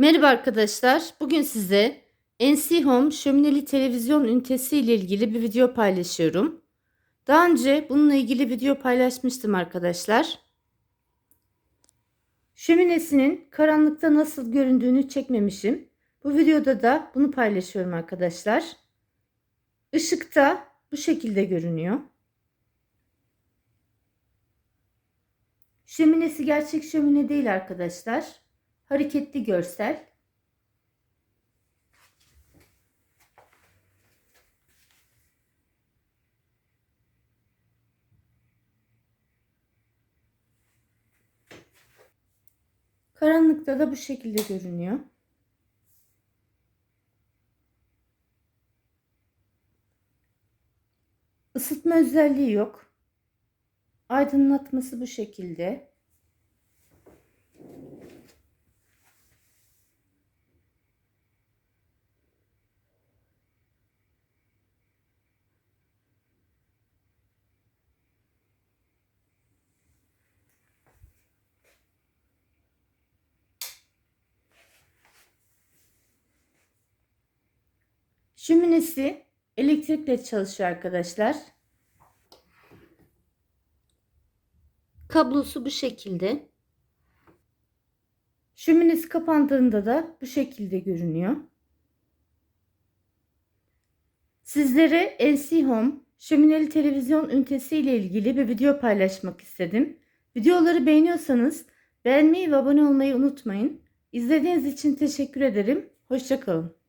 Merhaba arkadaşlar. Bugün size NC Home şömineli televizyon ünitesi ile ilgili bir video paylaşıyorum. Daha önce bununla ilgili video paylaşmıştım arkadaşlar. Şöminesinin karanlıkta nasıl göründüğünü çekmemişim. Bu videoda da bunu paylaşıyorum arkadaşlar. Işıkta bu şekilde görünüyor. Şöminesi gerçek şömine değil arkadaşlar. Hareketli görsel. Karanlıkta da bu şekilde görünüyor. Isıtma özelliği yok. Aydınlatması bu şekilde. Şöminesi elektrikle çalışıyor arkadaşlar. Kablosu bu şekilde. Şöminesi kapandığında da bu şekilde görünüyor. Sizlere NC Home şömineli televizyon ünitesi ile ilgili bir video paylaşmak istedim. Videoları beğeniyorsanız beğenmeyi ve abone olmayı unutmayın. İzlediğiniz için teşekkür ederim. Hoşçakalın.